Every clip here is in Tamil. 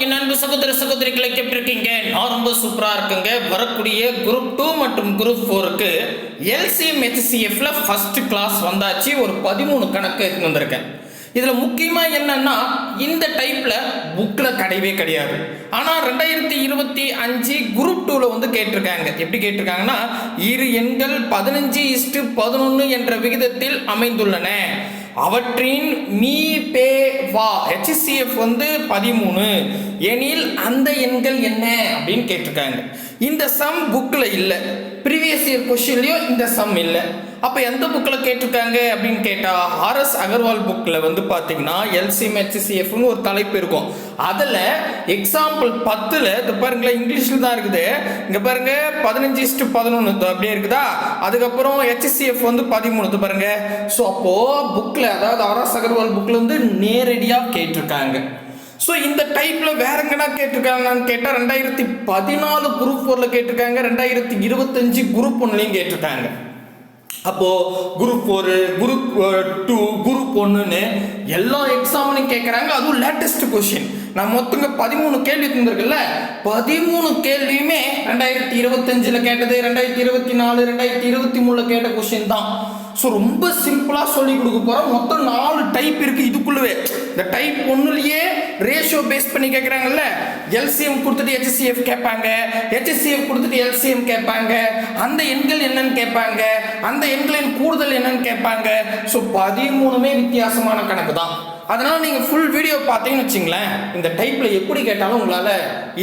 என் அன்பு சகோதர சகோதரிகளை எப்படி இருக்கீங்க. நான் ரொம்ப சூப்பராக இருக்குங்க வரக்கூடிய குரூப் டூ மற்றும் குரூப் ஃபோருக்கு எல்சிஎம் ஹெச்சிஎஃப்ல ஃபர்ஸ்ட் கிளாஸ் வந்தாச்சு. ஒரு பதிமூணு கணக்கு வந்திருக்கேன். இதில் முக்கியமாக என்னன்னா இந்த டைப்பில் புக்கில் கிடையவே கிடையாது. ஆனால் ரெண்டாயிரத்தி இருபத்தி அஞ்சு குரூப் டூவில் வந்து கேட்டிருக்காங்க. எப்படி கேட்டிருக்காங்கன்னா இரு எண்கள் பதினஞ்சு இஸ்டு பதினொன்று என்ற விகிதத்தில் அமைந்துள்ளன. அவற்றின் மீ பே வா. ஹெச்சிசிஎஃப் வந்து பதிமூணு. எனில் அந்த எண்கள் என்ன? அப்படின்னு கேட்டிருக்காங்க. இந்த சம் புக்கில் இல்லை. ப்ரீவியஸ் இயர் கொஷின்லேயும் இந்த சம் இல்லை. அப்போ எந்த புக்கில் கேட்டிருக்காங்க அப்படின்னு கேட்டால் ஆர்எஸ் அகர்வால் புக்கில் வந்து பார்த்தீங்கன்னா எல்சிஎம்ஹெச்சிசிஎஃப்னு ஒரு தலைப்பு இருக்கும். அதில் எக்ஸாம்பிள் பத்தில் இது பாருங்களேன் இங்கிலீஷில் தான் இருக்குது. இங்கே பாருங்கள் பதினஞ்சு இஸ்ட்டு பதினொன்று அப்படியே இருக்குதா? அதுக்கப்புறம் ஹெச்சிசிஎஃப் வந்து பதிமூணு இது பாருங்கள் ஸோ அப்போது புக்கில் அதாவது ஆர்எஸ் அகர்வால் புக்கில் வந்து நேரடியாக கேட்டிருக்காங்க. ஸோ இந்த டைப்பில் வேற எங்கன்னா கேட்டிருக்காங்கன்னு கேட்டால் ரெண்டாயிரத்தி பதினாலு குரூப் ஃபோரில் கேட்டிருக்காங்க ரெண்டாயிரத்தி இருபத்தஞ்சு குரூப் ஒன்றுலையும் கேட்டிருக்காங்க. அப்போது group four group two group ஒன்றுன்னு எல்லா எக்ஸாம்லையும் கேட்குறாங்க அதுவும் லேட்டஸ்ட் கொஷின் நான் மொத்தங்க பதிமூணு கேள்வி தந்திருக்குல்ல பதிமூணு கேள்வியுமே ரெண்டாயிரத்தி இருபத்தஞ்சில் கேட்டது ரெண்டாயிரத்தி இருபத்தி நாலு ரெண்டாயிரத்தி இருபத்தி மூணில் கேட்ட கொஷின் தான். ஸோ ரொம்ப சிம்பிளாக சொல்லி கொடுக்க போகிறோம் மொத்தம் நாலு டைப் இருக்குது இதுக்குள்ளவே. இந்த டைப் ஒன்றுலையே ரேஷியோ பேஸ் பண்ணி கேட்குறாங்கல்ல எல்சிஎம் கொடுத்துட்டு ஹெச்சிஎஃப் கேட்பாங்க. ஹெச்சிஎஃப் கொடுத்துட்டு எல்சிஎம் கேட்பாங்க. அந்த எண்கள் என்னன்னு கேட்பாங்க. அந்த எண்களின் கூடுதல் என்னன்னு கேட்பாங்க. ஸோ பதிமூணுமே வித்தியாசமான கணக்கு தான். அதனால் நீங்கள் ஃபுல் வீடியோ பார்த்தீங்கன்னு வச்சுங்களேன் இந்த டைப்பில் எப்படி கேட்டாலும் உங்களால்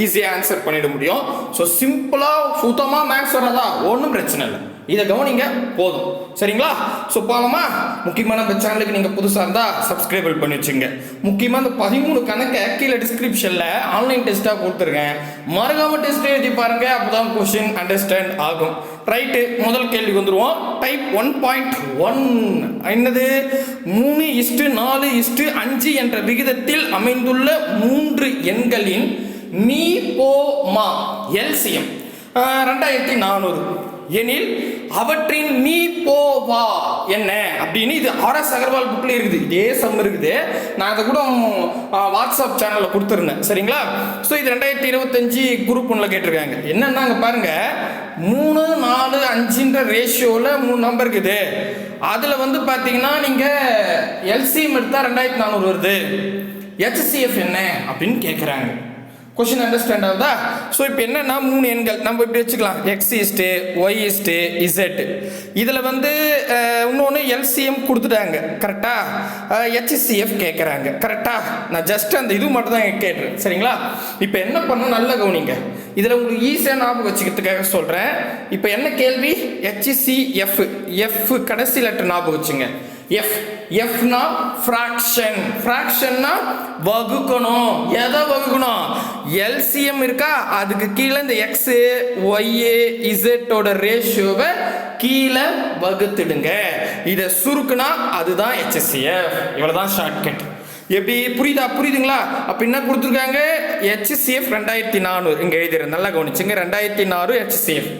ஈஸியாக ஆன்சர் பண்ணிட முடியும். ஸோ சிம்பிளாக சுத்தமாக மேக்ஸ் வர்றதா ஒன்றும் பிரச்சனை இல்லை. இதை கவனிங்க போதும். சரிங்களா? ஸோ போகலாமா முக்கியமான இந்த சேனலுக்கு நீங்கள் புதுசாக இருந்தால் சப்ஸ்கிரைபிள் பண்ணி வச்சுங்க முக்கியமாக இந்த பதிமூணு கணக்கை கீழே டிஸ்கிரிப்ஷனில் ஆன்லைன் டெஸ்ட்டாக கொடுத்துருக்கேன். மறக்காம டெஸ்ட் எழுதி பாருங்க அப்போ தான் கொஷின் அண்டர்ஸ்டாண்ட் ஆகும். ரைட்டு முதல் கேள்வி வந்துடுவோம் டைப் ஒன் பாயிண்ட் ஒன் என்னது? மூணு இஸ்டு நாலு இஸ்டு அஞ்சு என்ற விகிதத்தில் அமைந்துள்ள மூன்று எண்களின் நீ போ மா எல்சிஎம் ரெண்டாயிரத்தி நானூறு. எனில் அவற்றின் நீ போவா என்ன? அப்படின்னு இது ஆர்எஸ் அகர்வால் புக்கில் இருக்குது. இதே சம் இருக்குது. நான் அதை கூட வாட்ஸ்அப் சேனலில் கொடுத்துருந்தேன். சரிங்களா? ஸோ இது ரெண்டாயிரத்தி இருபத்தஞ்சி குரூப் ஒன்றில் கேட்டிருக்காங்க. என்னன்னா அங்கே மூணு நாலு அஞ்சுன்ற ரேஷியோவில் மூணு நம்பர் இருக்குது. அதில் வந்து பார்த்தீங்கன்னா நீங்கள் எல்சிஎம் எடுத்தால் ரெண்டாயிரத்தி நானூறு வருது. ஹெச்சிஎஃப் என்ன? அப்படின்னு கேட்குறாங்க கொஷின் அண்டர்ஸ்டாண்ட் ஆகுதா? ஸோ இப்போ என்னென்னா மூணு எண்கள். நம்ம இப்படி வச்சுக்கலாம். X is to Y is to Z இதில் வந்து இன்னொன்று எல்சிஎம் கொடுத்துட்டாங்க. கரெக்டாக ஹெச்சிசிஎஃப் கேட்குறாங்க கரெக்டாக நான் ஜஸ்ட் அந்த இது மட்டும் தான் கேட்டுறேன். சரிங்களா? இப்போ என்ன பண்ணணும்? நல்ல கவனிங்க. இதில் உங்களுக்கு ஈஸியாக ஞாபகம் வச்சுக்கிறதுக்காக சொல்கிறேன் இப்போ என்ன கேள்வி? ஹெச்சிசிஎஃப் எஃப் கடைசி லெட்டர் ஞாபகம் வச்சுங்க. எஃப் எஃப்னா ஃப்ராக்ஷன் ஃப்ராக்ஷன்னா வகுக்கணும். எதை வகுக்கணும்? எல்சிஎம் இருக்கா? அதுக்கு கீழே இந்த எக்ஸு ஒய்ஏ இசட்டோட ரேஷியோவை கீழே வகுத்துடுங்க. இதை சுருக்குனா அதுதான் ஹெச்எஸ்சிஎஃப் இவ்வளோதான் ஷார்ட்கட் எப்படி? புரியுதா? புரியுதுங்களா? அப்போ என்ன கொடுத்துருக்காங்க? ஹெச்சிசிஎஃப் ரெண்டாயிரத்தி நானூறு. இங்கே எழுதிடுறேன். நல்லா கவனிச்சுங்க. ரெண்டாயிரத்தி நானூறு ஹெச்சிசிஎஃப்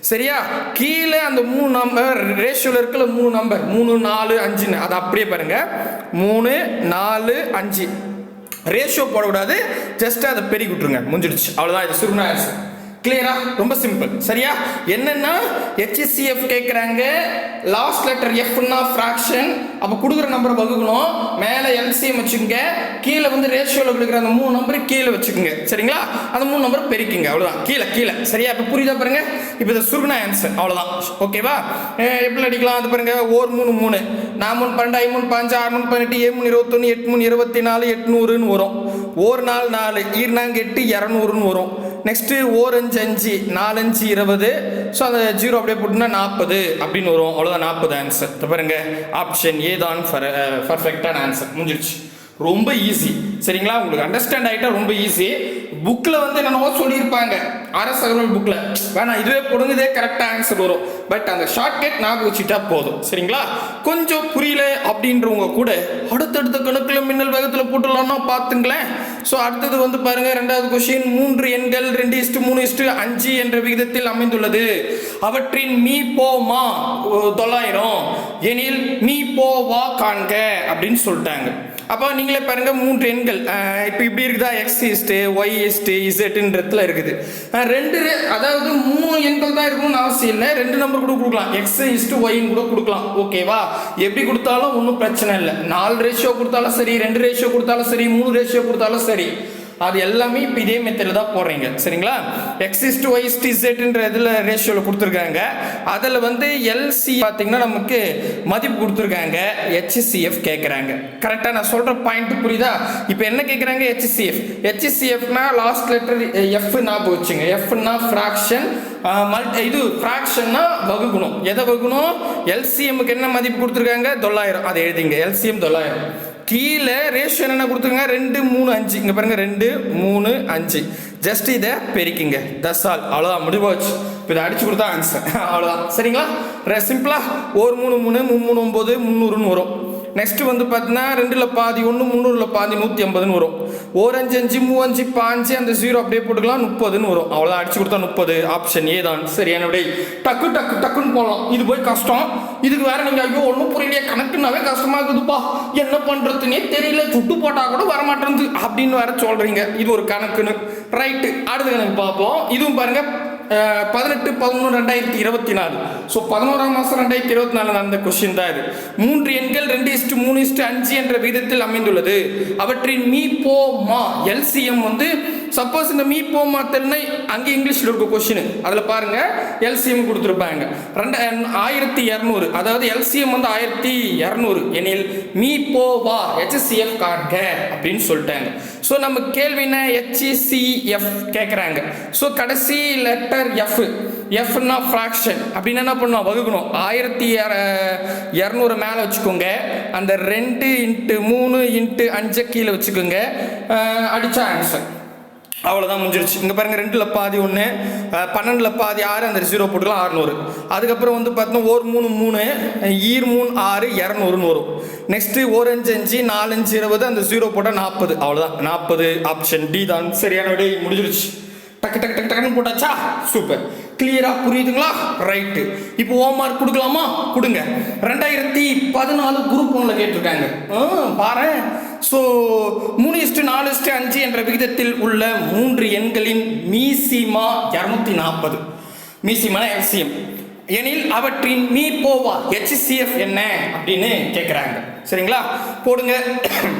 சரியா? கீழே அந்த மூணு நம்பர் ரேஷியோவில் இருக்கல மூணு நம்பர் மூணு நாலு அஞ்சுன்னு. அதை அப்படியே பாருங்க. மூணு நாலு அஞ்சு. ரேஷியோ போடக்கூடாது. ஜஸ்ட் அதை பெருக்கி விட்டுருங்க. முடிஞ்சிடுச்சு. அவ்வளோதான் இது சுருணா கிளியரா ரொம்ப சிம்பிள் சரியா? என்னன்னா ஹெச்எஸ்சிஎஃப் கேட்குறாங்க லாஸ்ட் லெட்டர் எஃப்னா ஃப்ராக்ஷன் அப்போ கொடுக்குற நம்பரை வகுக்கணும். மேலே எல்சிஎம் வச்சுக்கோங்க. கீழே வந்து ரேஷியோவில் கொடுக்குற அந்த மூணு நம்பர் கீழே வச்சுக்கோங்க. சரிங்களா? அந்த மூணு நம்பர் பெருக்கிங்க. அவ்வளோதான் கீழே கீழே. சரியா? இப்போ புரியுதா பாருங்க? இப்போ இதை சுருகுனா ஆன்சர் அவ்வளோதான் ஓகேவா எப்படி அடிக்கலாம்? அது பாருங்க. ஓர் மூணு மூணு. நான் மூணு பன்னெண்டு ஐ மூணு பாஞ்சு ஆறு மூணு பதினெட்டு ஏழு மூணு இருபத்தொன்று எட்டு மூணு இருபத்தி நாலு எட்நூறுன்னு வரும். ஒரு நாள் நாலு. ஈர்னாங்க எட்டு இரநூறுன்னு வரும். நெக்ஸ்ட்டு ஓரஞ்சு அஞ்சு நாலஞ்சு இருபது. ஸோ அந்த ஜீரோ அப்படியே போட்டுனா நாற்பது அப்படின்னு வரும். அவ்வளோதான் நாற்பது ஆன்சர் பாருங்க. ஆப்ஷன் ஏ தான் பர்ஃபெக்டான ஆன்சர் முடிஞ்சிருச்சு. ரொம்ப ஈஸி சரிங்களா? உங்களுக்கு அண்டர்ஸ்டாண்ட் ஆகிட்டா ரொம்ப ஈஸி புக்கில் வந்து என்னென்னவோ சொல்லியிருப்பாங்க. ஆர்எஸ் அகர்வால் புக்கில் வேணாம் இதுவே போடுங்க இதே கரெக்டாக ஆன்சர் வரும். பட் அந்த ஷார்ட்கட் ஞாபகம் வச்சுட்டா போதும். சரிங்களா? கொஞ்சம் புரியல அப்படின்றவங்க கூட அடுத்தடுத்த கணக்கில் மின்னல் வேகத்தில் போட்டுடலாம்னா பார்த்துங்களேன். ஸோ அடுத்தது வந்து பாருங்க ரெண்டாவது கொஷின் மூன்று எண்கள் ரெண்டு இஸ்டு மூணு இஸ்டு அஞ்சு என்ற விகிதத்தில் அமைந்துள்ளது. அவற்றின் மீ போ மா தொள்ளாயிரம். எனில் மீ போ வா காண்க அப்படின்னு சொல்லிட்டாங்க. அப்போ நீங்களே பாருங்க மூன்று எண்கள். இப்போ இப்படி இருக்குதா? X is to Y is to இசட்டுன்றதுல இருக்குது. ரெண்டு அதாவது மூணு எண்கள் தான் இருக்கணும்னு அவசியம் இல்லை. ரெண்டு நம்பர் கூட கொடுக்கலாம். எக்ஸ் இஸ்ட்டு ஒய்ன்னு கூட கொடுக்கலாம். ஓகேவா எப்படி கொடுத்தாலும் ஒன்றும் பிரச்சனை இல்லை. நாலு ரேஷியோ கொடுத்தாலும் சரி ரெண்டு ரேஷியோ கொடுத்தாலும் சரி மூணு ரேஷியோ கொடுத்தாலும் சரி. அது எல்லாமே இப்போ இதே மெத்தடில் தான் போடுறீங்க. சரிங்களா? X is to Y is to இசட்ன்ற இதில் ரேஷியோவில் கொடுத்துருக்காங்க. அதில் வந்து எல்சி பார்த்தீங்கன்னா நமக்கு மதிப்பு கொடுத்துருக்காங்க. ஹெச்சிசிஎஃப் கேட்குறாங்க கரெக்டாக நான் சொல்கிற பாயிண்ட் புரியுதா? இப்போ என்ன கேட்குறாங்க ஹெச்சிசிஎஃப் ஹெச்சிசிஎஃப்னா லாஸ்ட் லெட்டர் எஃப் ஞாபகம் வச்சுங்க எஃப்னா ஃப்ராக்ஷன் இது ஃப்ராக்ஷன்னா வகுக்கணும் எதை வகுக்கணும் எல்சிஎம்க்கு என்ன மதிப்பு கொடுத்துருக்காங்க? தொள்ளாயிரம். அதை எழுதிங்க. எல்சிஎம் தொள்ளாயிரம். கீழே ரேஷியோ என்ன கொடுத்துருங்க ரெண்டு மூணு அஞ்சு. இங்கே பாருங்க ரெண்டு மூணு அஞ்சு. ஜஸ்ட் இதை பெருக்கிங்க. தஸ் ஆல் அவ்வளோதான் முடிவாச்சு இப்போ இதை அடிச்சு கொடுத்தா ஆன்சர் அவ்வளோதான் சரிங்களா? சிம்பிளா ஒரு மூணு மூணு மூணு மூணு ஒம்பது முந்நூறுன்னு வரும். நெக்ஸ்ட் வந்து பார்த்தீங்கன்னா ரெண்டுல பாதி ஒன்று முந்நூறுல பாதி நூற்றி ஐம்பதுன்னு வரும். ஒரு அஞ்சு அஞ்சு மூவஞ்சு பாஞ்சு அந்த ஜீரோ அப்படியே போட்டுக்கலாம் முப்பதுன்னு வரும். அவ்வளோதான் அடிச்சு கொடுத்தா முப்பது ஆப்ஷன் ஏ தான். சரியான விடை டக்கு டக்கு டக்குன்னு போகலாம் இது போய் கஷ்டம். இதுக்கு வேற நீங்க ஐயோ ஒன்றும் புரியலையே கணக்குனாவே கஷ்டமா இருக்குதுப்பா. என்ன பண்றதுன்னே தெரியல. சுட்டு போட்டா கூட வர அப்படின்னு வேற சொல்றீங்க. இது ஒரு கணக்குன்னு. ரைட்டு அடுத்த கணக்கு பார்ப்போம். இதுவும் பாருங்க பதினெட்டு பதினொன்று ரெண்டாயிரத்தி இருபத்தி நாலு ஸோ பதினோராம் மாதம் ரெண்டாயிரத்தி இருபத்தி நாலு நடந்த கொஸ்டின் தான் இது. மூன்று எண்கள் ரெண்டு இஸ்டு மூணு இஸ்டு அஞ்சு என்ற விதத்தில் அமைந்துள்ளது. அவற்றின் மீ போ மா எல்சிஎம் வந்து சப்போஸ் இந்த மீ போ மா தென்னை அங்கே இங்கிலீஷில் இருக்க கொஸ்டின் அதில் பாருங்க எல்சிஎம் கொடுத்துருப்பாங்க. ரெண்டு ஆயிரத்தி இரநூறு. அதாவது எல்சிஎம் வந்து ஆயிரத்தி இரநூறு. எனில் மீ போ வா ஹெச்எஸ்சிஎஃப் காண்க அப்படின்னு சொல்லிட்டாங்க. ஸோ நம்ம கேள்வி என்ன? கேட்குறாங்க ஸோ கடைசி லெட்டர் எஃப் எஃப்னா ஃப்ராக்ஷன் அப்படின்னு என்ன பண்ணோம்? வகுக்கணும். ஆயிரத்தி இரநூறு மேலே வச்சுக்கோங்க. அந்த ரெண்டு இன்ட்டு மூணு இன்ட்டு அஞ்சு கீழே வச்சுக்கோங்க. அடித்த ஆன்சர் அவ்வளோதான் முடிஞ்சிருச்சு. இங்கே பாருங்க ரெண்டில் பாதி ஒன்று பன்னெண்டில் பாதி ஆறு அந்த ஜீரோ போட்டுக்கலாம் அறுநூறு. அதுக்கப்புறம் வந்து பார்த்தோம்னா ஒரு மூணு மூணு ஈர் மூணு ஆறு இரநூறுன்னு வரும். நெக்ஸ்ட்டு ஒரு அஞ்சு அஞ்சு நாலஞ்சு இருபது அந்த ஜீரோ போட்டால் நாற்பது அவ்வளோதான் நாற்பது ஆப்ஷன் டி தான். சரியான விடை முடிஞ்சிருச்சு. டக்கு டக்கு டக்கு டக்குன்னு போட்டாச்சா? சூப்பர். கிளியரா புரியுதுங்களா? ரைட்டு இப்போ ஹோம் கொடுக்கலாமா? கொடுங்க. ரெண்டாயிரத்தி பதினாலு குரூப் ஒன்றில் கேட்டிருக்காங்க. பாரு. ஸோ மூணு இஸ்டு நாலு இஸ்டு அஞ்சு என்ற விகிதத்தில் உள்ள மூன்று எண்களின் மீசிமா இரநூத்தி நாற்பது மீசிமான எல்சியம் எனில் அவற்றின் மீ போவா ஹெச்சிசிஎஃப் என்ன? அப்படின்னு கேட்குறாங்க சரிங்களா? போடுங்க.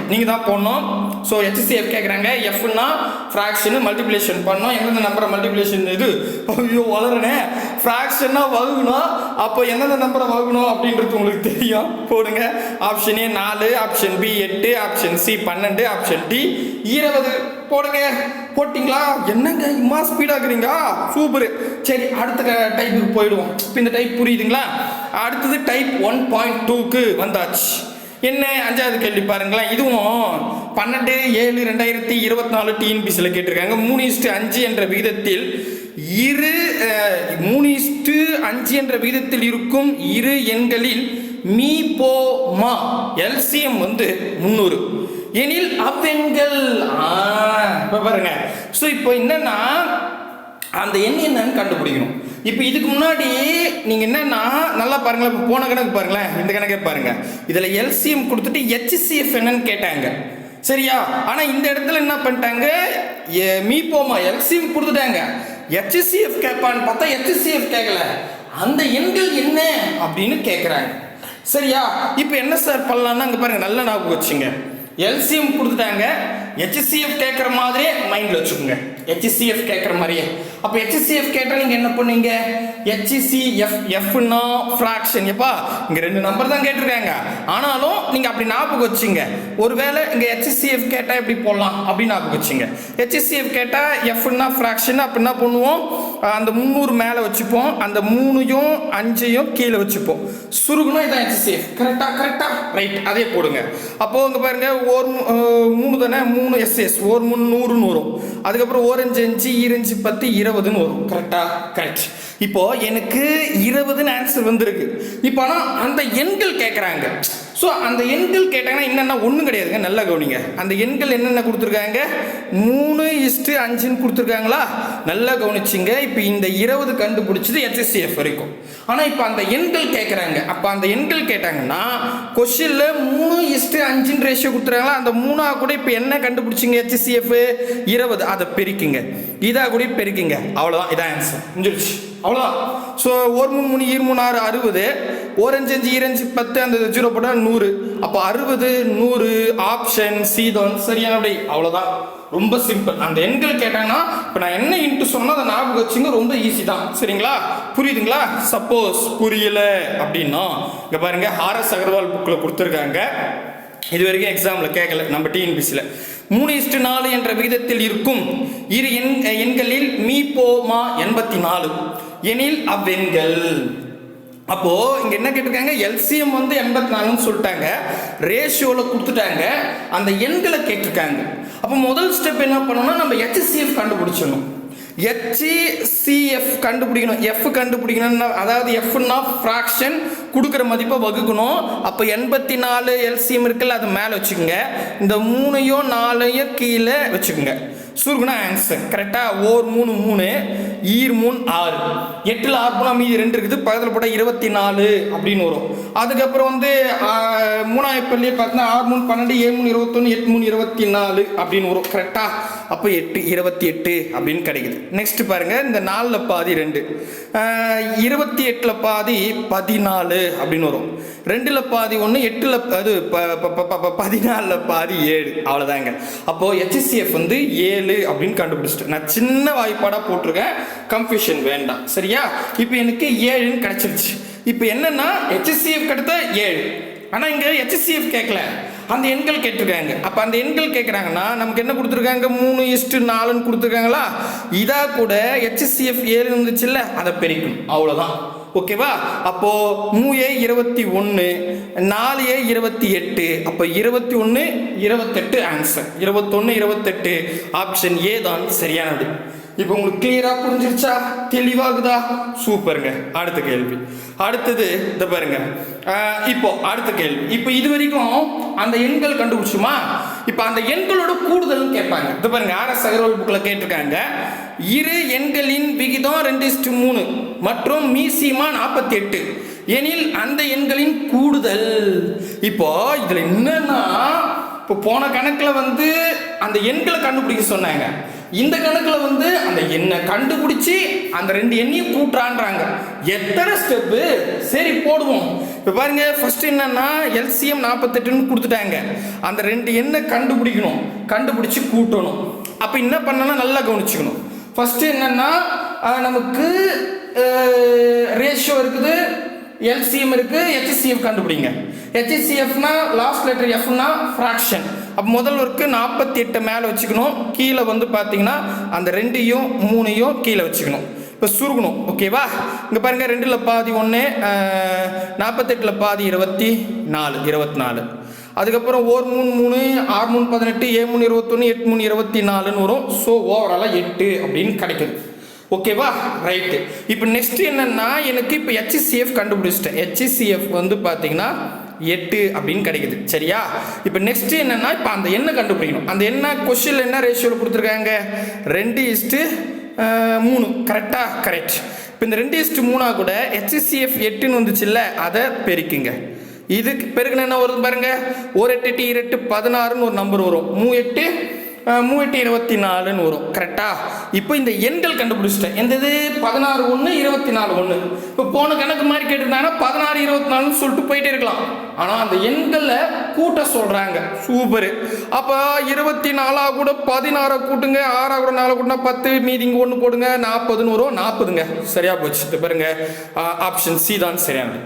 நீங்கள் தான் போடணும். ஸோ ஹெச்சிசிஎஃப் கேட்குறாங்க எஃப்னா ஃப்ராக்ஷனு மல்டிப்ளிகேஷன் பண்ணோம். எந்தெந்த நம்பரை மல்டிப்ளிகேஷன் இது? ஐயோ வளருனே. ஃப்ராக்ஷன்னா வகுக்கணும். அப்போ எந்தெந்த நம்பரை வகுக்கணும் அப்படின்றது உங்களுக்கு தெரியும். போடுங்க. ஆப்ஷன் ஏ நாலு ஆப்ஷன் பி எட்டு ஆப்ஷன் சி பன்னெண்டு ஆப்ஷன் டி இருபது. போடுங்க. போட்டிங்களா? என்னங்க இம்மா ஸ்பீடாக்குறீங்க சூப்பர் சரி அடுத்த டைப்புக்கு போயிடுவோம். இப்போ இந்த டைப் புரியுதுங்களா? அடுத்தது டைப் ஒன் பாயிண்ட் டூக்கு வந்தாச்சு. என்ன அஞ்சாவது கேள்வி பாருங்களேன். இதுவும் பன்னெண்டு ஏழு ரெண்டாயிரத்தி இருபத்தி நாலு டிஎன்பிசியில் கேட்டிருக்காங்க. மூணு இஸ்டு அஞ்சு என்ற விகிதத்தில் இரு மூணு இஸ்டு அஞ்சு என்ற விகிதத்தில் இருக்கும் இரு எண்களில் மீ போ மா எல்சிஎம் வந்து முந்நூறு. எனில் அவ்வெண்கள் இப்போ பாருங்க. ஸோ இப்போ என்னன்னா அந்த எண் என்னன்னு கண்டுபிடிக்கணும். இப்போ இதுக்கு முன்னாடி நீங்கள் என்னன்னா நல்லா பாருங்களேன் இப்போ போன கணக்கு பாருங்களேன் இந்த கணக்கே பாருங்க. இதில் எல்சிஎம் கொடுத்துட்டு ஹெச்சிசிஎஃப் என்னன்னு கேட்டாங்க. சரியா? ஆனால் இந்த இடத்துல என்ன பண்ணிட்டாங்க? மீ மீபோமா எல்சிஎம் கொடுத்துட்டாங்க. ஹெச்சிசிஎஃப் கேட்பான்னு பார்த்தா ஹெச்சிசிஎஃப் கேட்கல. அந்த எண்கள் என்ன அப்படின்னு கேட்குறாங்க சரியா? இப்போ என்ன சார் பண்ணலான்னா அங்கே பாருங்க நல்ல ஞாபகம் வச்சுங்க. எல்சிஎம் கொடுத்துட்டாங்க. ஹெச்சிசிஎஃப் கேட்குற மாதிரியே மைண்டில் வச்சுக்கோங்க. ஹெச்சிசிஎஃப் கேட்குற மாதிரியே. அப்போ ஹெச்சிசிஎஃப் கேட்டால் நீங்கள் என்ன பண்ணுவீங்க? ஹெச்சிசிஎஃப் எஃப்னா ஃப்ராக்ஷன் எப்பா இங்கே ரெண்டு நம்பர் தான் கேட்டிருக்காங்க. ஆனாலும் நீங்கள் அப்படி ஞாபகம் வச்சுங்க. ஒருவேளை இங்கே ஹெச்சிசிஎஃப் கேட்டால் எப்படி போடலாம் அப்படின்னு ஞாபகம் வச்சுங்க. ஹெச்சிசிஎஃப் கேட்டால் எஃப்னா ஃப்ராக்ஷன் அப்படின்னா என்ன பண்ணுவோம்? அந்த முந்நூறு மேலே வச்சுப்போம். அந்த மூணையும் அஞ்சையும் கீழே வச்சுப்போம். சுருகுனா இதான் ஹெச்சிசிஎஃப் கரெக்டாக கரெக்டாக ரைட் அதே போடுங்க. அப்போ இங்கே பாருங்க ஒரு மூணு தானே? மூணு எஸ்எஸ் ஒரு மூணு நூறுன்னு வரும். அதுக்கப்புறம் ஓரஞ்சு அஞ்சு ஈரஞ்சு பத்து இருபதுன்னு வரும். கரெக்டாக கரெக்ட் இப்போ எனக்கு இருபதுன்னு ஆன்சர் வந்திருக்கு. இப்போ ஆனால் அந்த எண்கள் கேட்குறாங்க ஸோ அந்த எண்கள் கேட்டாங்கன்னா என்னென்ன ஒன்றும் கிடையாதுங்க நல்லா கவனிங்க. அந்த எண்கள் என்னென்ன கொடுத்துருக்காங்க? மூணு இஸ்ட்டு அஞ்சுன்னு கொடுத்துருக்காங்களா? நல்லா கவனிச்சிங்க. இப்போ இந்த இருபது கண்டுபிடிச்சது ஹெச்எஸ்சிஎஃப் வரைக்கும். ஆனால் இப்போ அந்த எண்கள் கேட்குறாங்க அப்போ அந்த எண்கள் கேட்டாங்கன்னா கொஷினில் மூணு இஸ்ட்டு அஞ்சுன்னு ரேஷியோ கொடுத்துருக்காங்களா? அந்த மூணாக கூட இப்போ என்ன கண்டுபிடிச்சிங்க ஹெச்எஸ்சிஎஃப் இருபது. அதை பெருக்கிங்க. இதாக கூட பெருக்கிங்க. அவ்வளோதான் இதான் ஆன்சர் முடிஞ்சிருச்சு. அவ்வளோதான் ஸோ ஒரு மூணு மூணு ஈர் மூணு ஆறு அறுபது. ஓரஞ்சு அஞ்சு ஈரஞ்சு பத்து அந்த ஜீரோ போட்டால் நூறு. அப்போ அறுபது நூறு ஆப்ஷன் சீதம் சரியான விடை. அவ்வளோதான் ரொம்ப சிம்பிள் அந்த எண்கள் கேட்டாங்கன்னா இப்போ நான் என்ன இன்ட்டு சொன்னால் அதை ஞாபகம் வச்சுங்க ரொம்ப ஈஸி தான். சரிங்களா? புரியுதுங்களா? சப்போஸ் புரியல அப்படின்னா இங்கே பாருங்க ஆர்எஸ் அகர்வால் புக்கில் கொடுத்துருக்காங்க. இது வரைக்கும் எக்ஸாமில் கேட்கல நம்ம டிஎன்பிசியில் மூணு இஸ்டு நாலு என்ற விகிதத்தில் இருக்கும் இரு எண் எண்களில் மீ போமா எண்பத்தி நாலு. எனில் அவ்வெண்கள். அப்போ இங்க என்ன கேட்டிருக்காங்க? எல்சிஎம் வந்து எண்பத்தி நாலுன்னு சொல்லிட்டாங்க. ரேஷியோவில் கொடுத்துட்டாங்க. அந்த எண்களை கேட்டிருக்காங்க. அப்போ முதல் ஸ்டெப் என்ன பண்ணணும்னா நம்ம ஹெச்சிஎஃப் கண்டுபிடிச்சிடணும். ஹெச்சிசிஎஃப் கண்டுபிடிக்கணும். எஃப் கண்டுபிடிக்கணும்னா அதாவது எஃப்னா ஃப்ராக்ஷன் கொடுக்குற மதிப்பை வகுக்கணும். அப்போ எண்பத்தி நாலு எல்சிஎம் இருக்குல்ல அது மேலே வச்சுக்கோங்க. இந்த மூணையும் நாலையும் கீழே வச்சுக்கோங்க. சுருக்குனா ஆன்சர் கரெக்டாக ஓர் மூணு மூணு ஈர் மூணு ஆறு. எட்டில் ஆறு போனால் மீதி ரெண்டு இருக்குது. பக்கத்தில் போட்டால் இருபத்தி நாலு அப்படின்னு வரும். அதுக்கப்புறம் வந்து மூணாயிரம் பள்ளியே பார்த்தீங்கன்னா ஆறு மூணு பன்னெண்டு ஏழு மூணு இருபத்தொன்று எட்டு மூணு இருபத்தி நாலு அப்படின்னு வரும். கரெக்டாக அப்போ எட்டு இருபத்தி எட்டு அப்படின்னு கிடைக்குது. நெக்ஸ்ட் பாருங்கள் இந்த நாலில் பாதி ரெண்டு. இருபத்தி எட்டில் பாதி பதினாலு அப்படின்னு வரும். ரெண்டில் பாதி ஒன்று எட்டில் அது ப- ப- ப- ப- பதினாலில் பாதி ஏழு. அவ்வளோதாங்க அப்போது ஹெச்சிஎஃப் வந்து ஏழு அப்படின்னு கண்டுபிடிச்சிட்டேன். நான் சின்ன வாய்ப்பாடாக போட்டிருக்கேன். கன்ஃபியூஷன் வேண்டாம். சரியா? இப்போ எனக்கு ஏழுன்னு கிடச்சிருச்சு. இப்போ என்னன்னா ஹெச்எஸ்சிஎஃப் கிடைத்த ஏழு. ஆனால் இங்கே ஹெச்எஸ்சிஎஃப் கேட்கல அந்த எண்கள் கேட்டிருக்காங்க. அப்போ அந்த எண்கள் கேட்குறாங்கன்னா நமக்கு என்ன கொடுத்துருக்காங்க? மூணு இஸ்ட்டு நாலுன்னு கொடுத்துருக்காங்களா? இதாக கூட ஹெச்எஸ்சிஎஃப் ஏழு இருந்துச்சுல்ல அதை பெருக்கணும். அவ்வளோதான் ஓகேவா? அப்போ மூஏ இருபத்தி ஒன்று நாலு ஏ இருபத்தி எட்டு அப்போ இருபத்தி ஒன்று இருபத்தெட்டு ஆன்சர் இருபத்தொன்று இருபத்தெட்டு ஆப்ஷன் ஏ தான் சரியானது. இப்போ உங்களுக்கு கிளியராக புரிஞ்சிருச்சா? தெளிவாகுதா? சூப்பருங்க. அடுத்த கேள்வி. அடுத்தது இந்த பாருங்க. இப்போ அடுத்த கேள்வி. இப்போ இது வரைக்கும் அந்த எண்கள் கண்டுபிடிச்சுமா? இப்போ அந்த எண்களோட கூடுதல்னு கேட்பாங்க. இது பாருங்க ஆர்எஸ் அகர்வால் புக்கில் கேட்டிருக்காங்க. இரு எண்களின் விகிதம் ரெண்டு இஸ்டு மூணு மற்றும் மீசிமா நாற்பத்தி எட்டு எனில் அந்த எண்களின் கூடுதல். இப்போ இதுல என்னன்னா இப்போ போன கணக்கில் வந்து அந்த எண்களை கண்டுபிடிக்க சொன்னாங்க. இந்த கணக்கில் வந்து அந்த எண்ணை கண்டுபிடிச்சி அந்த ரெண்டு எண்ணையும் கூட்டுறான்றாங்க. எத்தனை ஸ்டெப்பு சரி போடுவோம். இப்போ பாருங்க ஃபர்ஸ்ட் என்னன்னா எல்சிஎம் நாற்பத்தெட்டுன்னு கொடுத்துட்டாங்க. அந்த ரெண்டு எண்ணை கண்டுபிடிக்கணும். கண்டுபிடிச்சி கூட்டணும். அப்போ என்ன பண்ணணும் நல்லா கவனிச்சுக்கணும். ஃபர்ஸ்ட் என்னன்னா நமக்கு ரேஷியோ இருக்குது எல்சிஎம் இருக்கு ஹெச்சிஎஃப் கண்டுபிடிங்க. ஹெச்சிசிஎஃப்னா லாஸ்ட் லெட்டர் எஃப்னா ஃப்ராக்ஷன் அப்போ முதல் ஒர்க்கு நாற்பத்தி எட்டு மேலே வச்சுக்கணும். கீழே வந்து பார்த்தீங்கன்னா அந்த ரெண்டையும் மூணையும் கீழே வச்சுக்கணும். இப்போ சுருகணும். ஓகேவா இங்கே பாருங்கள் ரெண்டில் பாதி ஒன்று நாற்பத்தெட்டில் பாதி இருபத்தி நாலு இருபத்தி நாலு அதுக்கப்புறம் ஓர் மூணு மூணு ஆறு மூணு பதினெட்டு ஏ மூணு இருபத்தொன்று எட்டு மூணு இருபத்தி நாலுன்னு வரும் ஸோ ஓவராலாக எட்டு அப்படின்னு கிடைக்குது. ஓகேவா ரைட்டு இப்போ நெக்ஸ்ட் என்னென்னா எனக்கு இப்போ ஹெச்சிசிஎஃப் கண்டுபிடிச்சிட்டேன். ஹெச்சிசிஎஃப் வந்து பார்த்தீங்கன்னா எட்டு அப்படின்னு கிடைக்குது. சரியா? இப்போ நெக்ஸ்ட் என்னன்னா இப்போ அந்த எண்ணெய் கண்டுபிடிக்கணும். அந்த என்ன கொஷினில் என்ன ரேஷியோவில் கொடுத்துருக்காங்க? ரெண்டு இஸ்ட்டு மூணு. கரெக்டாக கரெக்ட் இப்போ இந்த ரெண்டு இஸ்ட்டு மூணாக கூட ஹெச்சிசிஎஃப் எட்டுன்னு வந்துச்சுல்ல அதை பெருக்குங்க. இதுக்கு பெருக்குன்னு என்ன வருது பாருங்கள் ஒரு எட்டு எட்டு இரு எட்டு பதினாறுன்னு ஒரு நம்பர் வரும். மூ எட்டு மூவெட்டு இருபத்தி நாலுன்னு வரும். கரெக்டா இப்போ இந்த எண்கள் கண்டுபிடிச்சிட்டேன். எந்த இது? பதினாறு ஒன்று இருபத்தி நாலு ஒன்று இப்போ போன கணக்கு மாதிரி கேட்டிருந்தாங்கன்னா பதினாறு இருபத்தி நாலுன்னு சொல்லிட்டு போயிட்டே இருக்கலாம். ஆனால் அந்த எண்களை கூட்ட சொல்கிறாங்க சூப்பர் அப்போ இருபத்தி நாலாக கூட பதினாறை கூட்டுங்க ஆறாக கூட நாலாக கூட்டினா பத்து மீதிங்க ஒன்று போடுங்க நாற்பதுன்னு வரும். நாற்பதுங்க சரியாக போச்சு. பாருங்க. ஆப்ஷன் சி தான் சரியானது.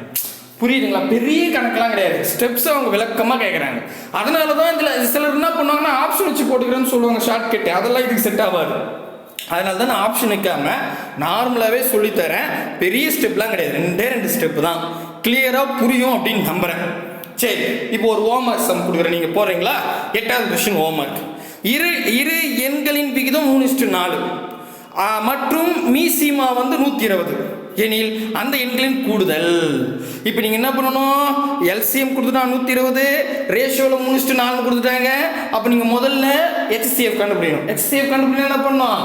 புரியுதுங்களா? பெரிய கணக்கெல்லாம் கிடையாது. ஸ்டெப்ஸ் அவங்க விளக்கமாக கேட்குறாங்க அதனால தான் இதில் சிலர் என்ன பண்ணுவாங்கன்னா ஆப்ஷன் வச்சு போட்டுக்கிறேன்னு சொல்லுவாங்க ஷார்ட்கட் அதெல்லாம் இதுக்கு செட் ஆகாது. அதனால தான் நான் ஆப்ஷன் வைக்காம நார்மலாகவே சொல்லித்தரேன். பெரிய ஸ்டெப்லாம் கிடையாது. ரெண்டே ரெண்டு ஸ்டெப் தான். கிளியராக புரியும் அப்படின்னு நம்புகிறேன் சரி இப்போ ஒரு ஹோம்ஒர்க் சம் கொடுக்குறேன். நீங்கள் போகிறீங்களா எட்டாவது கொஸ்டின் ஹோம்ஒர்க் இரு இரு எண்களின் விகிதம் மூணு இஸ்டு நாலு. மற்றும் மீசிமா வந்து நூற்றி இருபது. எனில் அந்த எண்களின் கூடுதல். இப்போ நீங்கள் என்ன பண்ணணும்? எல்சிஎம் கொடுத்துட்டா நூற்றி இருபது ரேஷியோவில் மூணுஸ்ட்டு நாலு கொடுத்துட்டாங்க. அப்போ நீங்கள் முதல்ல ஹெச்சிஎஃப் கண்டுபிடிக்கணும். ஹெச்சிஎஃப் கண்டுபிடிக்கணும் என்ன பண்ணணும்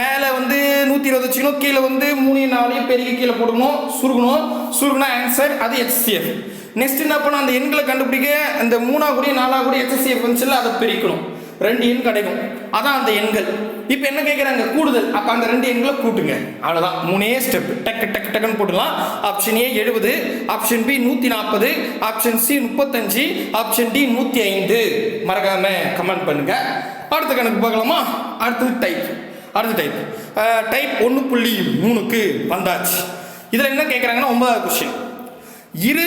மேலே வந்து நூற்றி இருபது வச்சுக்கணும் கீழே வந்து மூணு நாலையும் பெருகி கீழே போடணும் சுருக்கணும். சுருக்குனா ஆன்சர் அது ஹெச்சிஎஃப் நெக்ஸ்ட் என்ன பண்ணணும்? அந்த எண்களை கண்டுபிடிக்க அந்த மூணா கூடிய நாலா கூடிய ஹெச்சிஎஃப் வந்துச்சுல அதை பிரிக்கணும். ரெண்டு எண் கிடைக்கும். அதான் அந்த எண்கள். இப்போ என்ன கேட்குறாங்க கூடுதல். அப்போ அந்த ரெண்டு எண்களை கூட்டுங்க. அவ்வளோதான் மூணே ஸ்டெப் டக்கு டக்கு டக்குன்னு போட்டுலாம் ஆப்ஷன் ஏ எழுபது. ஆப்ஷன் பி நூற்றி நாற்பது ஆப்ஷன் சி முப்பத்தஞ்சு. ஆப்ஷன் டி நூற்றி ஐந்து. மறக்காம கமெண்ட் பண்ணுங்க. அடுத்த கணக்கு பார்க்கலாமா? அடுத்தது டைப் அடுத்த டைப் டைப் ஒன்று புள்ளி மூணுக்கு வந்தாச்சு. இதில் என்ன கேட்குறாங்கன்னா ஒன்பதாவது கொஸ்டின் இரு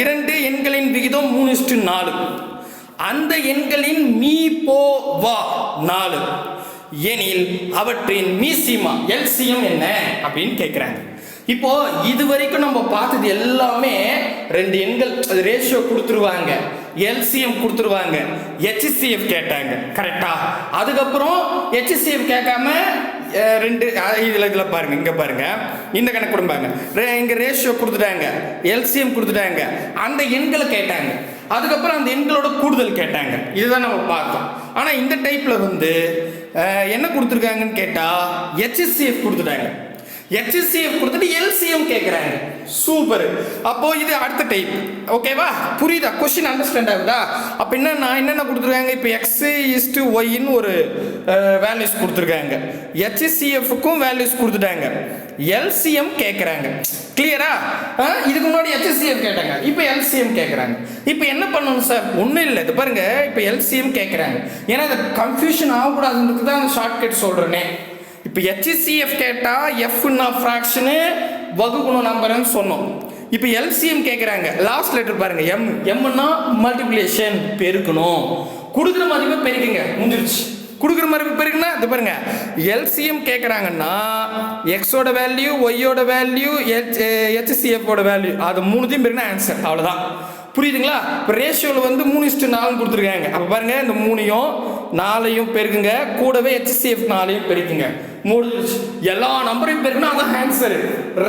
இரண்டு எண்களின் விகிதம் மூணு இஸ்டு நாலு. அந்த எண்களின் மீ போ வா நாலு. எனில் அவற்றின் மீசிமா எல்சியம் என்ன அப்படின்னு கேட்குறாங்க இப்போ இது வரைக்கும் நம்ம பார்த்தது எல்லாமே ரெண்டு எண்கள் ரேஷியோ கொடுத்துருவாங்க. எல்சிஎம் கொடுத்துருவாங்க. ஹெச்சிஎஃப் கேட்டாங்க. கரெக்டா அதுக்கப்புறம் ஹெச்சிஎஃப் கேட்காம ரெண்டு இதில் இதில் பாருங்க இங்கே பாருங்க. இந்த கணக்கு கொடுப்பாங்க இங்கே ரே- ரேஷியோ கொடுத்துட்டாங்க. எல்சிஎம் கொடுத்துட்டாங்க. அந்த எண்களை கேட்டாங்க. அதுக்கப்புறம் அந்த எண்களோட கூடுதல் கேட்டாங்க. இதுதான் நம்ம பார்த்தோம். ஆனால் இந்த டைப்பில் வந்து என்ன கொடுத்துருக்காங்கன்னு கேட்டால் ஹெச்எஸ்சிஎஃப் கொடுத்துட்டாங்க. ஹெச்சிஎஃப் கொடுத்துட்டு எல்சிஎம் கேட்குறாங்க சூப்பர் அப்போ இது அடுத்த டைப் ஓகேவா புரியுதா? கொஸ்டின் அண்டர்ஸ்டாண்ட் ஆகுதா? அப்போ என்னன்னா என்னென்ன கொடுத்துருக்காங்க? இப்போ எக்ஸ் இஸ்டு ஒய்ன்னு ஒரு வேல்யூஸ் கொடுத்துருக்காங்க. ஹெச்சிஎஃப்க்கும் வேல்யூஸ் கொடுத்துட்டாங்க. எல்சிஎம் கேட்குறாங்க கிளியரா இதுக்கு முன்னாடி ஹெச்சிஎஃப் கேட்டாங்க. இப்போ எல்சிஎம் கேட்குறாங்க இப்போ என்ன பண்ணணும் சார் ஒன்றும் இல்லை. இது பாருங்க. இப்போ எல்சிஎம் கேட்குறாங்க ஏன்னா இது கன்ஃபியூஷன் ஆகக்கூடாதுன்றது தான் அந்த ஷார்ட்கட் சொல்கிறேனே இப்போ ஹெச்சிசிஎஃப் கேட்டால் எஃப்னா ஃப்ராக்ஷனு வகுக்கணும் நம்பர்னு சொன்னோம். இப்போ எல்சிஎம் கேட்குறாங்க லாஸ்ட் லெட்டர் பாருங்க. எம் எம்னா மல்டிப்ளிகேஷன் பெருக்கணும். கொடுக்குற மதிப்பை பெருக்குங்க. முடிஞ்சிருச்சு. கொடுக்குற மதிப்பு பெருக்குன்னா இது பாருங்க. எல்சிஎம் கேட்குறாங்கன்னா எக்ஸோட வேல்யூ ஒய்யோட வேல்யூ ஹெச் ஹெச்சிசிஎஃபோட வேல்யூ அது மூணுத்தையும் பெருக்குனா ஆன்சர் அவ்வளோதான் புரியுதுங்களா? இப்போ ரேஷியோவில் வந்து மூணு இஸ்ட்டு நாலு கொடுத்துருக்காங்க. அப்போ பாருங்க இந்த மூணையும் நாலையும் பெருக்குங்க. கூடவே ஹெச்சிஎஃப் நாலையும் பெருக்குங்க. முடிஞ்சிருச்சு எல்லா நம்பரையும் பெருக்குனா அதான் ஆன்சரு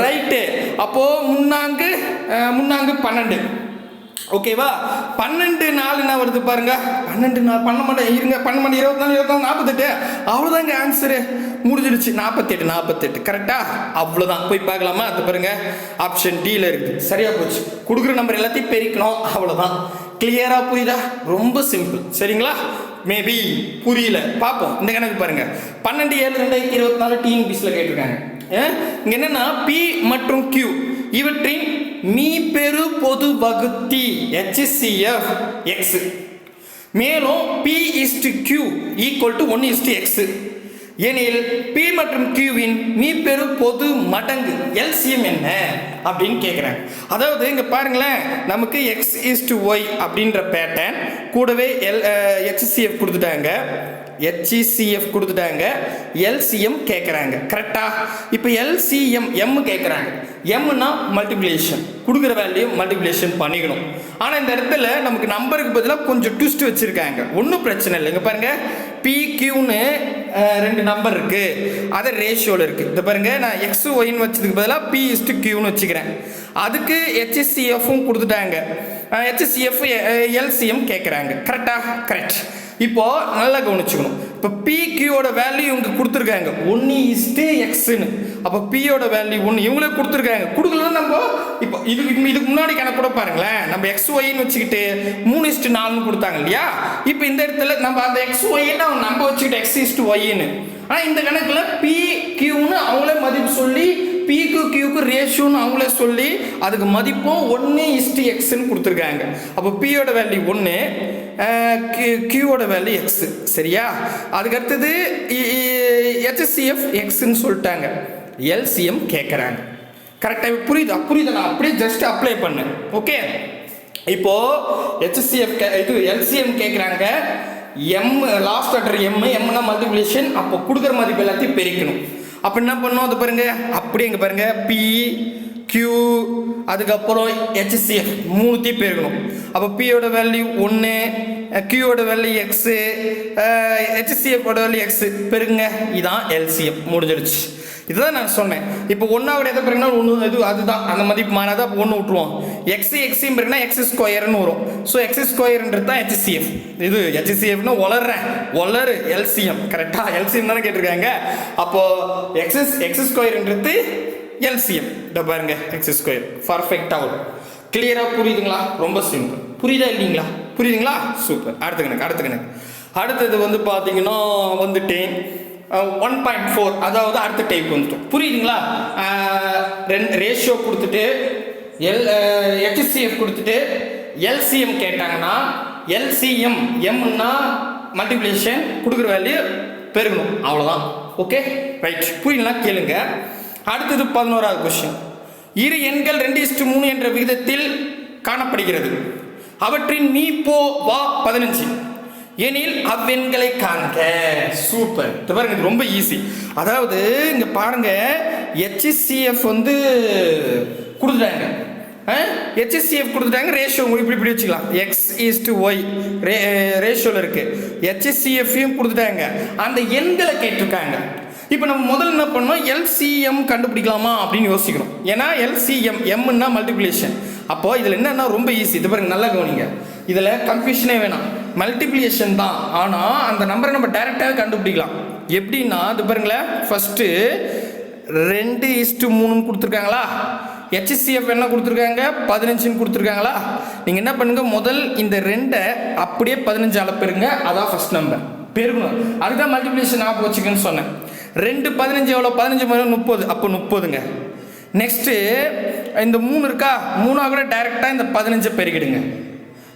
ரைட்டு அப்போ முன்னாங்கு முன்னாங்கு பன்னெண்டு. ஓகேவா பன்னெண்டு நாலு என்ன வருது பாருங்க. பன்னெண்டு நாள் பண்ண மாட்டேன். இருங்க பண்ண இருபத்தி நாலு இருபத்தி நாலு நாற்பத்தெட்டு. அவ்வளோதாங்க ஆன்சரு முடிஞ்சிடுச்சு. நாற்பத்தெட்டு நாற்பத்தெட்டு. கரெக்டா அவ்வளோதான் போய் பார்க்கலாமா? அது பாருங்க. ஆப்ஷன் டியில் இருக்குது. சரியா போச்சு. கொடுக்குற நம்பர் எல்லாத்தையும் பெருக்கணும். அவ்வளோதான் கிளியரா புரியுதா? ரொம்ப சிம்பிள் சரிங்களா? மேபி புரியல. பார்ப்போம் இந்த கணக்கு பாருங்க. பன்னெண்டு ஏழு ரெண்டாயிரத்தி இருபத்தி நாலு டிஎன்பிசியில் கேட்டிருக்காங்க. இங்கே என்னன்னா பி மற்றும் கியூ இவற்றின் மீ பெரு பொது வகுத்தி. ஹெச்சிசிஎஃப் எக்ஸ் மேலும் P is to Q equal to one is to X எனில் பி மற்றும் கியூவின் மீ பெரு பொது மடங்கு எல்சிஎம் என்ன? அப்படின்னு கேட்குறாங்க அதாவது இங்கே பாருங்களேன் நமக்கு X is to Y pattern pattern கூடவே எல் ஹெச்சிஎஃப் கொடுத்துட்டாங்க. ஹெச்சிசிஎஃப் கொடுத்துட்டாங்க. எல்சிஎம் கேட்குறாங்க கரெக்டா இப்போ எல்சிஎம் எம் கேட்குறாங்க எம்னா மல்டிப்ளிகேஷன் கொடுக்குற வேல்யூ மல்டிப்ளிகேஷன் பண்ணிக்கணும். ஆனால் இந்த இடத்துல நமக்கு நம்பருக்கு பதிலாக கொஞ்சம் ட்விஸ்ட் வச்சுருக்காங்க. ஒன்றும் பிரச்சனை இல்லை. இங்கே பாருங்க பி கியூன்னு ரெண்டு நம்பர் இருக்கு. அது ரேஷியோவில் இருக்குது இந்த பாருங்க நான் எக்ஸ் ஒயின்னு வச்சதுக்கு பதிலாக பி இஸ்டு கியூன்னு வச்சுக்கிறேன். அதுக்கு ஹெச்எஸ்சிஎஃப்பும் கொடுத்துட்டாங்க. ஹெச்எஸ்சிஎஃப் எல்சிஎம் கேட்குறாங்க கரெக்டா கரெக்ட் இப்போ நல்லா கவனிச்சுக்கணும். இப்போ பி கியூவோட வேல்யூ இவங்க கொடுத்துருக்காங்க. ஒன்று இஸ்டு எக்ஸ்னு அப்போ பியோட வேல்யூ ஒன்று இவங்களே கொடுத்துருக்காங்க. கொடுக்கலன்னா நம்ம இப்போ இதுக்கு இதுக்கு முன்னாடி கணக்கு கூட பாருங்களேன். நம்ம எக்ஸ் ஒய்னு வச்சுக்கிட்டு மூணு இஸ்டு நாலுன்னு கொடுத்தாங்க இல்லையா? இப்போ இந்த இடத்துல நம்ம அந்த எக்ஸ் ஒய்ன்னு அவங்க நம்ம வச்சுக்கிட்டு எக்ஸ் இஸ்டு ஒய்ன்னு ஆனால் இந்த கணக்கில் பி கியூன்னு அவங்களே மதிப்பு சொல்லி கியூக்கு ரேஷியோன்னு அவங்களே சொல்லி அதுக்கு மதிப்பும் ஒன்று இஸ்டி எக்ஸ்ன்னு கொடுத்துருக்காங்க. அப்போ பியோட வேல்யூ ஒன்று கியூவோட வேல்யூ எக்ஸ் சரியா? அதுக்கடுத்தது அடுத்தது ஹெச்சிஎஃப் எக்ஸ்ன்னு சொல்லிட்டாங்க. எல்சிஎம் கேட்குறாங்க கரெக்டாக புரியுதா? புரியுதா? நான் அப்படியே ஜஸ்ட் அப்ளை பண்ணேன் ஓகே இப்போ ஹெச்சிஎஃப் இது எல்சிஎம் கேட்குறாங்க எம் லாஸ்ட் லெட்டர் எம் எம்னா மல்டிப்ளிகேஷன் அப்போ கொடுக்குற மதிப்பு எல்லாத்தையும் பெருக்கணும். அப்போ என்ன பண்ணோம்? அது பாருங்க. அப்படியே இங்கே பாருங்க. பி கியூ அதுக்கப்புறம் ஹெச்சிஎஃப் மூணுத்தையும் பெருக்கணும் அப்போ பியோட வேல்யூ ஒன்று கியூவோட வேல்யூ எக்ஸு ஹெச்சிஎஃபோட வேல்யூ எக்ஸு பெருங்க இதான் எல்சிஎம் முடிஞ்சிடுச்சு இதுதான் நான் சொன்னேன். இப்போ ஒன்றாவோட எதை பெருங்கன்னா ஒன்று இது அதுதான். அந்த மதிப்பு மாறாத. அப்போ ஒன்று விட்டுருவோம். எக்ஸ் எக்ஸையும் பிறகுனா எக்ஸ் ஸ்கொயர்னு வரும். ஸோ எக்ஸ் ஸ்கொயர்ன்றது தான் ஹெச்சிஎஃப் இது ஹெச்சிஎஃப்னா வளர்றேன் வளரு எல்சிஎம் கரெக்டாக எல்சிஎம் தானே கேட்டிருக்காங்க. அப்போ எக்ஸ் எக்ஸ் ஸ்கொயர்ன்றது எல்சிஎம் இதை பாருங்க எக்ஸ் ஸ்கொயர் பர்ஃபெக்டாக வரும். கிளியராக புரியுதுங்களா? ரொம்ப சிம்பிள் புரியுதா இல்லைங்களா? புரியுதுங்களா? சூப்பர் அடுத்த கணக்கு அடுத்த கணக்கு அடுத்தது வந்து பார்த்தீங்கன்னா வந்துட்டேன். ஒன் பாயிண்ட் ஃபோர் அதாவது அடுத்த டைப் வந்துட்டோம். புரியுதுங்களா? ரெண்டு ரேஷியோ கொடுத்துட்டு எல் ஹெச்சிஎஃப் கொடுத்துட்டு எல்சிஎம் கேட்டாங்கன்னா எல்சிஎம் எம்னா மல்டிப்ளிகேஷன் கொடுக்குற வேல்யூ பெருகணும். அவ்வளோதான் ஓகே ரைட் புரியலாம் கேளுங்க. அடுத்தது பதினோராவது கொஸ்டின் இரு எண்கள் ரெண்டு இஸ்டு மூணு என்ற விகிதத்தில் காணப்படுகிறது. அவற்றின் மீ போ வா பதினஞ்சு. எனில் அவ்வெண்களை காண்க. சூப்பர் இது பாருங்க இது ரொம்ப ஈஸி அதாவது இங்கே பாருங்க ஹெச்சிசிஎஃப் வந்து கொடுத்துட்டாங்க. ஹெச்சிஎஃப் கொடுத்துட்டாங்க ரேஷியோ இப்படி இப்படி வச்சுக்கலாம். எக்ஸ் இஸ் டு ஒய் ரே ரேஷியோவில் இருக்குது ஹெச்எஸ்சிஎஃப்யும் கொடுத்துட்டாங்க. அந்த எண்களை கேட்டிருக்காங்க. இப்போ நம்ம முதல்ல என்ன பண்ணோம் எல்சிஎம் கண்டுபிடிக்கலாமா அப்படின்னு யோசிக்கிறோம் ஏன்னா எல்சிஎம் எம்னா மல்டிப்ளிகேஷன் அப்போ இதில் என்னன்னா ரொம்ப ஈஸி இது பாருங்க நல்லா கவனிங்க. இதில் கன்ஃபியூஷனே வேணாம். மல்டிப்ளிகேஷன் தான். ஆனால் அந்த நம்பரை நம்ம டைரெக்டாகவே கண்டுபிடிக்கலாம். எப்படின்னா இது பாருங்களேன். ஃபஸ்ட்டு ரெண்டு இஸ்டு மூணுன்னு கொடுத்துருக்காங்களா? ஹெச்சிஎஃப் என்ன கொடுத்துருக்காங்க? பதினஞ்சுன்னு கொடுத்துருக்காங்களா? நீங்கள் என்ன பண்ணுங்கள் முதல் இந்த ரெண்டை அப்படியே பதினஞ்சு பெருங்க அதான் ஃபர்ஸ்ட் நம்பர் பெருகணும். அதுதான் மல்டிப்ளிகேஷன் ஞாபகம் வச்சுக்கன்னு சொன்னேன். ரெண்டு பதினஞ்சு எவ்வளோ பதினஞ்சு மணி முப்பது. அப்போ முப்பதுங்க. நெக்ஸ்ட்டு இந்த மூணு இருக்கா? மூணாக கூட டைரெக்டாக இந்த பதினஞ்சை பெருகிடுங்க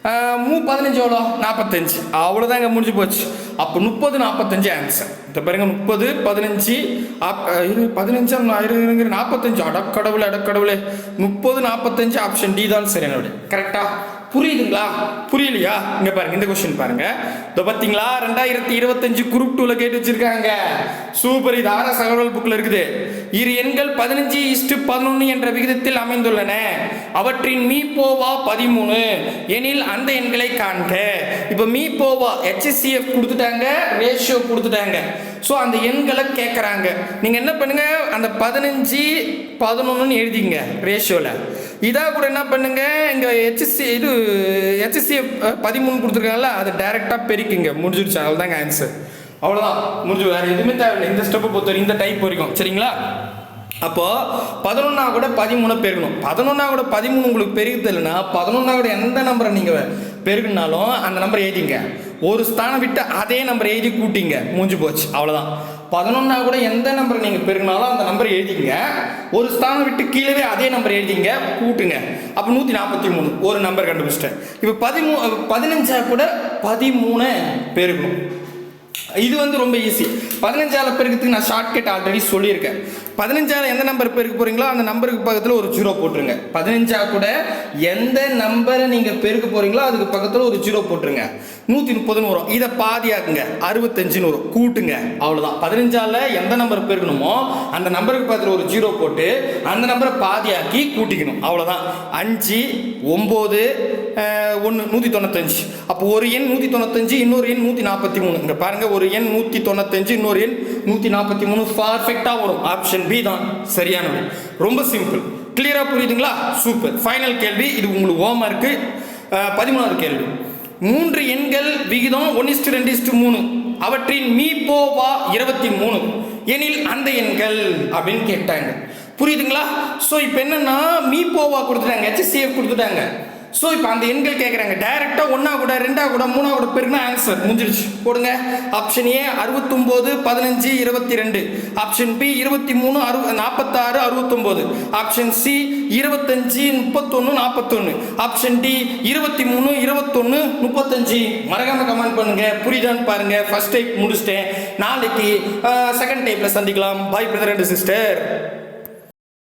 மூ பதினஞ்சு எவ்வளோ? நாற்பத்தஞ்சு. அவ்வளோதாங்க முடிஞ்சு போச்சு. அப்போ முப்பது நாற்பத்தஞ்சு ஆன்சர் இந்த பாருங்க முப்பது பதினஞ்சு இது இரு பதினஞ்சா? நாற்பத்தஞ்சு. அடக்கடவுளே அடக்கடவுளே. முப்பது நாற்பத்தஞ்சு ஆப்ஷன் டி தான் சரி என்னோட கரெக்டாக புரியுதுங்களா? புரியலையா? இங்க பாருங்க இந்த கொஸ்டின் பாருங்க. இதோ பார்த்தீங்களா ரெண்டாயிரத்தி இருபத்தஞ்சு குரூப் டூல கேட்டு வச்சிருக்காங்க. சூப்பர் இது ஆர சகவல் புக்ல இருக்குது. இரு எண்கள் பதினஞ்சு இஸ்டு பதினொன்று என்ற விகிதத்தில் அமைந்துள்ளன. அவற்றின் மீ போவா பதிமூணு. எனில் அந்த எண்களை காண்க. இப்போ மீ போவா ஹெச்சிஎஃப் கொடுத்துட்டாங்க ரேஷியோ கொடுத்துட்டாங்க. ஸோ அந்த எண்களை கேட்குறாங்க நீங்கள் என்ன பண்ணுங்க? அந்த பதினஞ்சு பதினொன்றுன்னு எழுதிங்க ரேஷியோவில் இதாக கூட என்ன பண்ணுங்க? இங்கே ஹெச்சி இது ஹெச்சி பதிமூணு கொடுத்துருக்காங்கல்ல அதை டைரெக்டாக பெருக்குங்க. முடிஞ்சிருச்சு. அவ்வளோதாங்க ஆன்சர் அவ்வளோதான் முடிஞ்சு வேறு எதுவுமே தேவையில்லை. இந்த ஸ்டெப்பை பொறுத்த வரைக்கும் இந்த டைப் வரைக்கும். சரிங்களா? அப்போது பதினொன்னா கூட பதிமூணு பெருகணும் பதினொன்னா கூட பதிமூணு உங்களுக்கு பெருகுது இல்லைன்னா பதினொன்னா கூட எந்த நம்பரை நீங்கள் பெருகுனாலும் அந்த நம்பரை எழுதிங்க. ஒரு ஸ்தானம் விட்டு அதே நம்பரை எழுதி கூட்டிங்க. மூஞ்சி போச்சு. அவ்வளோதான் பதினொன்னா கூட எந்த நம்பரை நீங்கள் பெருங்கினாலும் அந்த நம்பரை எழுதிங்க ஒரு ஸ்தானம் விட்டு கீழே அதே நம்பர் எழுதிங்க கூட்டுங்க. அப்போ நூற்றி நாற்பத்தி மூணு. ஒரு நம்பர் கண்டுபிடிச்சிட்டேன். இப்போ பதிமூ பதினஞ்சா கூட பதிமூணு பெருகணும் இது வந்து ரொம்ப ஈஸி பதினஞ்சால பெருக்கிறதுக்கு நான் ஷார்ட்கட் ஆல்ரெடி சொல்லியிருக்கேன். பதினஞ்சால எந்த நம்பர் பெருக்க போறீங்களோ அந்த நம்பருக்கு பக்கத்தில் ஒரு ஜீரோ போட்டுருங்க. பதினஞ்சா கூட எந்த நம்பரை நீங்கள் பெருக்க போறீங்களோ அதுக்கு பக்கத்தில் ஒரு ஜீரோ போட்டுருங்க. நூற்றி முப்பதுன்னு வரும். இதை பாதியாக்குங்க. அறுபத்தஞ்சுன்னு வரும். கூட்டுங்க. அவ்வளோதான் பதினஞ்சால எந்த நம்பர் பெருக்கணுமோ அந்த நம்பருக்கு பக்கத்தில் ஒரு ஜீரோ போட்டு அந்த நம்பரை பாதியாக்கி கூட்டிக்கணும். அவ்வளோதான் அஞ்சு ஒம்பது ஒன்று நூற்றி தொண்ணூத்தஞ்சு. அப்போ ஒரு எண் நூற்றி தொண்ணூத்தஞ்சு இன்னொரு எண் நூற்றி நாற்பத்தி மூணு. இங்கே பாருங்கள் ஒரு எண் நூற்றி தொண்ணூத்தஞ்சு இன்னொரு எண் நூற்றி நாற்பத்தி மூணு. பர்ஃபெக்டாக வரும். ஆப்ஷன் பி தான் சரியானது. ரொம்ப சிம்பிள் கிளியராக புரியுதுங்களா? சூப்பர் ஃபைனல் கேள்வி. இது உங்களுக்கு ஹோம் இருக்கு பதிமூணாவது கேள்வி. மூன்று எண்கள் விகிதம் ஒன் இஸ்டு ரெண்டு இஸ்டு மூணு. அவற்றின் மீ போவா இருபத்தி மூணு. எனில் அந்த எண்கள் அப்படின்னு கேட்டாங்க. புரியுதுங்களா? ஸோ இப்போ என்னன்னா மீ போவா கொடுத்துட்டாங்க ஹெச்சிஎஃப் கொடுத்துட்டாங்க. ஸோ இப்போ அந்த எண்கள் கேட்குறாங்க டைரெக்டாக ஒன்றா கூட ரெண்டா கூட மூணா கூட பெருக்குனா ஆன்சர் முடிஞ்சிருச்சு. போடுங்க. ஆப்ஷன் ஏ அறுபத்தொம்போது பதினஞ்சு இருபத்தி ரெண்டு ஆப்ஷன் பி இருபத்தி மூணு அறு நாற்பத்தாறு அறுபத்தொம்போது. ஆப்ஷன் சி இருபத்தஞ்சு முப்பத்தொன்று நாற்பத்தொன்று ஆப்ஷன் டி இருபத்தி மூணு இருபத்தொன்று முப்பத்தஞ்சு. மறக்காமல் கமெண்ட் பண்ணுங்க. புரியுதான்னு பாருங்க. ஃபர்ஸ்ட் டைப் முடிச்சிட்டேன். நாளைக்கு செகண்ட் டைப்பில் சந்திக்கலாம். பாய் பிரதர் அண்ட் சிஸ்டர்